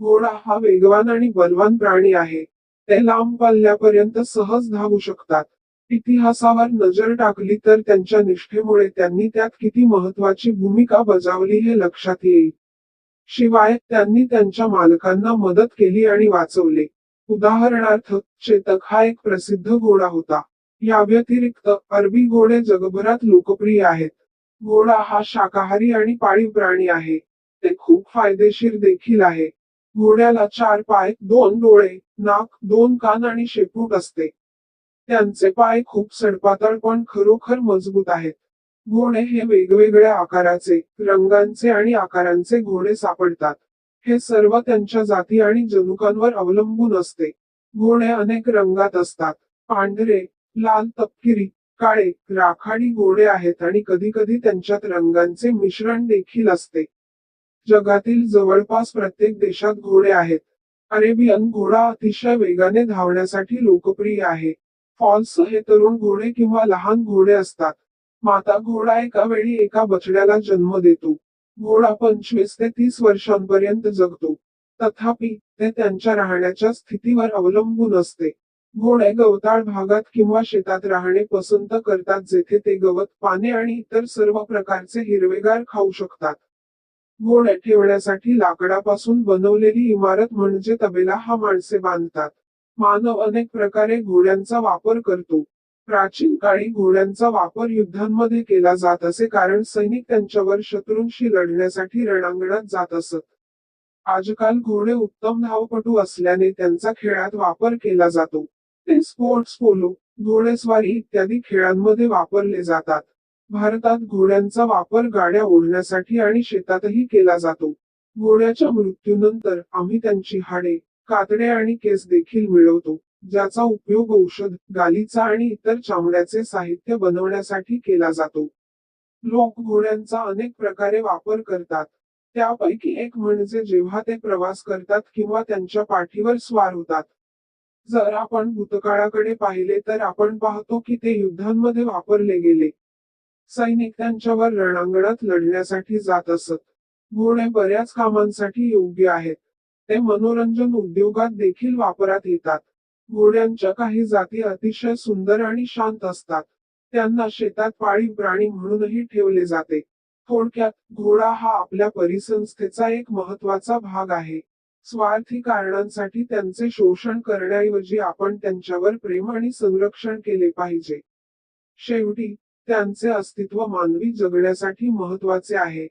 घोडा हा वेगवान आणि बलवान प्राणी आहे. ते लांब पल्ल्यापर्यंत सहज धावू शकतात. इतिहासावर नजर टाकली तर त्यांच्या निष्ठेमुळे त्यांनी त्यात किती महत्वाची भूमिका बजावली हे लक्षात येईल. शिवाय त्यांनी त्यांच्या मालकांना मदत केली आणि वाचवले. उदाहरणार्थ चेतक हा एक प्रसिद्ध घोडा होता. या व्यतिरिक्त अरबी घोडे जगभरात लोकप्रिय आहेत. घोडा हा शाकाहारी आणि पाळीव प्राणी आहे. ते खूप फायदेशीर देखील आहे. घोड्याला चार पाय दोन डोळे नाक दोन कान आणि शेपूट असते. त्यांचे पाय खूप सडपातळ पण खरोखर मजबूत आहेत. घोडे हे वेगवेगळ्या आकाराचे रंगांचे आणि आकारांचे घोडे सापडतात. हे सर्व त्यांच्या जाती आणि जनुकांवर अवलंबून असते. घोडे अनेक रंगात असतात. पांढरे लाल तपकिरी काळे राखाडी घोडे आहेत आणि कधी कधी त्यांच्यात रंगांचे मिश्रण देखील असते. जगातील जवळपास प्रत्येक देशात घोडे आहेत. अरेबियन घोडा अतिशय वेगाने धावण्यासाठी लोकप्रिय आहे. फॉल्स हे तरुण घोडे किंवा लहान घोडे असतात. माता घोडा एका वेळी एका बछड्याला जन्म देतो. घोडा पंचवीस ते तीस वर्षांपर्यंत जगतो. तथापि ते त्यांच्या राहण्याच्या स्थितीवर अवलंबून असते. घोडे गवताळ भागात किंवा शेतात राहणे पसंत करतात जेथे ते गवत पाने आणि इतर सर्व प्रकारचे हिरवेगार खाऊ शकतात. हो, घोडे ठेवण्यासाठी लाकडापासून बनवलेली इमारत म्हणजे तबेला हा माणसे बांधतात. मानव अनेक प्रकारे घोड्यांचा वापर करतो. प्राचीन काळी घोड्यांचा वापर युद्धांमध्ये केला जात असे कारण सैनिक त्यांच्यावर शत्रूंशी लढण्यासाठी रणांगणात जात असत. आजकाल घोडे उत्तम धावपटू असल्याने त्यांचा खेळात वापर केला जातो. ते स्पोर्ट्स पोलो घोडेस्वारी इत्यादी खेळांमध्ये वापरले जातात. भारतात घोड्यांचा वापर गाड्या ओढण्यासाठी आणि शेतातही केला जातो. घोड्याच्या मृत्यूनंतर आम्ही त्यांची हाडे कातडे आणि केस देखील मिळवतो ज्याचा उपयोग औषध गालीचा आणि इतर चामड्याचे साहित्य बनवण्यासाठी केला जातो. लोक घोड्यांचा अनेक प्रकारे वापर करतात. त्यापैकी एक म्हणजे जेव्हा ते प्रवास करतात किंवा त्यांच्या पाठीवर स्वार होतात. जर आपण भूतकाळाकडे पाहिले तर आपण पाहतो की ते युद्धांमध्ये वापरले गेले. सैनिक त्यांच्यावर रणांगणात लढण्यासाठी जात असत. घोडे बऱ्याच कामांसाठी योग्य आहेत. ते मनोरंजन उद्योगात देखील वापरात येतात. घोड्यांच्या काही जाती अतिशय सुंदर आणि शांत असतात. त्यांना शेतात पाळीव प्राणी म्हणूनही ठेवले जाते. थोडक्यात घोडा हा आपल्या परिसंस्थेचा एक महत्त्वाचा भाग आहे. स्वार्थी कारणांसाठी त्यांचे शोषण करण्याऐवजी आपण त्यांच्यावर प्रेम आणि संरक्षण केले पाहिजे. शेवटी त्यांचे अस्तित्व मानवी जगण्यासाठी महत्त्वाचे आहे.